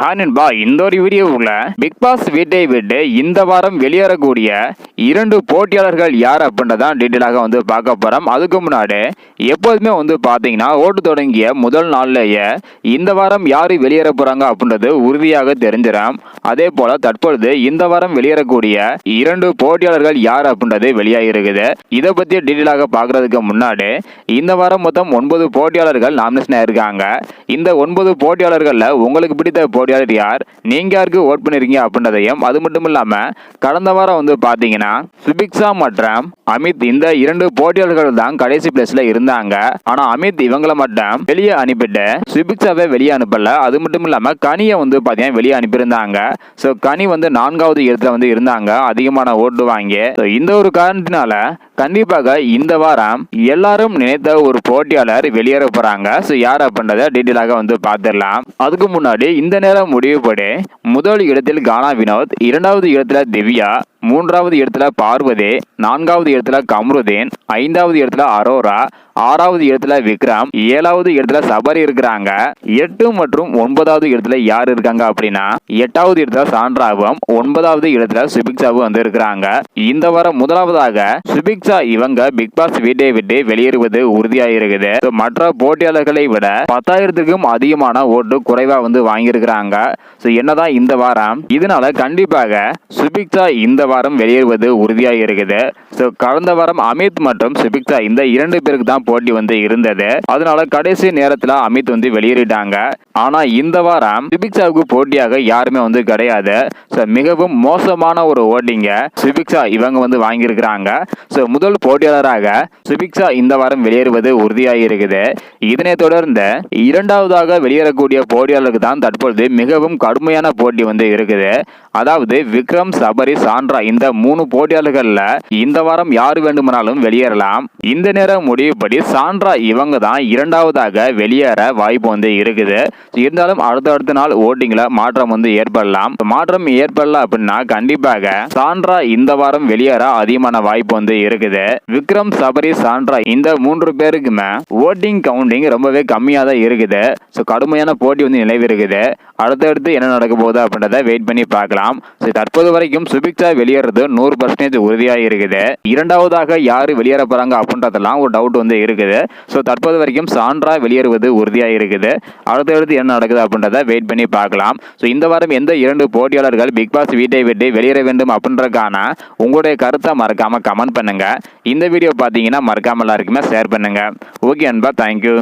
ஹானின்பா இந்த ஒரு வீடியோவில் பிக் பாஸ் வீட்டை விட்டு இந்த வாரம் வெளியேறக்கூடிய இரண்டு போட்டியாளர்கள் யார் அப்படின்றதான் டீட்டெயிலாக வந்து பார்க்க போகிறோம் அதுக்கு முன்னாடி எப்போதுமே வந்து பார்த்தீங்கன்னா ஓட்டு தொடங்கிய முதல் நாள்லேயே இந்த வாரம் யார் வெளியேற போகிறாங்க அப்படின்றது உறுதியாக தெரிஞ்சிடும். அதே போல் தற்பொழுது இந்த வாரம் வெளியேறக்கூடிய இரண்டு போட்டியாளர்கள் யார் அப்படின்றது வெளியாகி இருக்குது இதை பற்றி டீட்டெயிலாக பார்க்குறதுக்கு முன்னாடி இந்த வாரம் மொத்தம் ஒன்பது போட்டியாளர்கள் நாமினேஷன் இருக்காங்க இந்த ஒன்பது போட்டியாளர்களில் உங்களுக்கு பிடித்த போட்டி போட்டியாளர் யார் நீங்கள் யாருக்கு ஓட் பண்ணிருக்கீங்க அப்படின்றதையும் அது மட்டும் இல்லாமல் கடந்த வாரம் வந்து பார்த்தீங்கன்னா சுபிக்ஷா மற்றும் அமித் இந்த இரண்டு போட்டியாளர்கள் தான் கடைசி பிளேஸ்ல இருந்தாங்க. ஆனா அமித் இவங்களை மட்டும் வெளியே அனுப்பிட்டு சுபிக்ஷாவை வெளியே அனுப்பல. அது மட்டும் இல்லாம கனியை வந்து பார்த்தீங்கன்னா வெளியே அனுப்பியிருந்தாங்க. ஸோ கனி வந்து நான்காவது இடத்துல வந்து இருந்தாங்க. அதிகமான ஓட்டு வாங்கி. இந்த ஒரு காரணத்தினால கண்டிப்பாக இந்த வாரம் எல்லாரும் நினைத்த ஒரு போட்டியாளர் வெளியேற போறாங்க ஸோ யார் அப்படின்றத டீட்டெயிலாக வந்து பார்த்துடலாம். அதுக்கு முன்னாடி இந்த நேரம் முடிவுபடி முதல் இடத்தில் கானா வினோத் இரண்டாவது இடத்துல திவ்யா மூன்றாவது இடத்துல பார்வதி நான்காவது இடத்துல கம்ருதீன் ஐந்தாவது இடத்துல அரோரா ஆறாவது இடத்துல விக்ரம் ஏழாவது இடத்துல சபரி இருக்கிறாங்க. எட்டு மற்றும் ஒன்பதாவது இடத்துல யார் இருக்காங்க அப்படின்னா எட்டாவது இடத்துல சாண்ட்ராவும் ஒன்பதாவது இடத்துல சுபிக்ஷாவும் வந்து இருக்கிறாங்க. இந்த வாரம் முதலாவதாக சுபிக்ஷா இவங்க பிக் பாஸ் வீட்டை விட்டு வெளியேறுவது உறுதியாக இருக்குது. மற்ற போட்டியாளர்களை விட பத்தாயிரத்துக்கும் அதிகமான ஓட்டு குறைவா வந்து வாங்கியிருக்கிறாங்க. ஸோ என்னதான் இந்த வாரம். இதனால கண்டிப்பாக சுபிக்ஷா இந்த வாரம் வெளியேறுவது உறுதியாக இருக்குது. ஸோ கடந்த வாரம் அமித் மற்றும் சுபிக்தா இந்த இரண்டு பேருக்கு தான் போட்டி வந்து இருந்தது. அதனால கடைசி நேரத்தில் அமித் வந்து வெளியேறிட்டாங்க. ஆனால் இந்த வாரம் சுபிக்சாவுக்கு போட்டியாக யாருமே வந்து கிடையாது. ஸோ மிகவும் மோசமான ஒரு ஓட்டிங்க சுபிக்ஷா இவங்க வந்து வாங்கியிருக்கிறாங்க. ஸோ முதல் போட்டியாளராக சுபிக்ஷா இந்த வாரம் வெளியேறுவது உறுதியாக இருக்குது. இதனை தொடர்ந்து இரண்டாவதாக வெளியேறக்கூடிய போட்டியாளருக்கு தான் தற்பொழுது மிகவும் கடுமையான போட்டி வந்து இருக்குது. அதாவது விக்ரம் சபரி சாண்ட்ரா இந்த மூணு போட்டியாளர்கள்ல இந்த வாரம் யார் வேண்டுமானாலும் வெளியேறலாம். இந்த நேரம் முடிவுபடி சாண்ட்ரா இவங்க தான் இரண்டாவதாக வெளியேற வாய்ப்பு வந்து இருக்குது. இருந்தாலும் அடுத்தடுத்த நாள் ஓட்டிங்ல மாற்றம் வந்து ஏற்படலாம். மாற்றம் ஏற்படல அப்படின்னா கண்டிப்பாக சாண்ட்ரா இந்த வாரம் வெளியேற அதிகமான வாய்ப்பு வந்து இருக்குது. விக்ரம் சபரி சாண்ட்ரா இந்த மூன்று பேருக்குமே ஓட்டிங் கவுண்டிங் ரொம்பவே கம்மியாக தான் இருக்குது. ஸோ கடுமையான போட்டி வந்து நிலவி இருக்குது. அடுத்தடுத்து என்ன நடக்க போகுது அப்படின்றத வெயிட் பண்ணி பார்க்கலாம். ஸோ தற்போது வரைக்கும் சுபிக்ஷா வெளியேறது நூறு பர்சன்டேஜ் உறுதியாக இருக்குது. இரண்டாவதாக யார் வெளியேற போகிறாங்க அப்படின்றதெல்லாம் ஒரு டவுட் வந்து இருக்குது. ஸோ தற்போது வரைக்கும் சான்றா வெளியேறுவது உறுதியாக இருக்குது. அடுத்தடுத்து என்ன நடக்குது அப்படின்றத வெயிட் பண்ணி பார்க்கலாம். ஸோ இந்த வாரம் எந்த இரண்டு போட்டியாளர்கள் பிக் பாஸ் வீட்டை விட்டு வெளியேற வேண்டும் அப்படின்றக்கான உங்களுடைய கருத்தை மறக்காமல் கமெண்ட் பண்ணுங்க. இந்த வீடியோ பார்த்தீங்கன்னா மறக்காம எல்லாருக்குமே ஷேர் பண்ணுங்க. ஓகே அன்பா தேங்க்யூ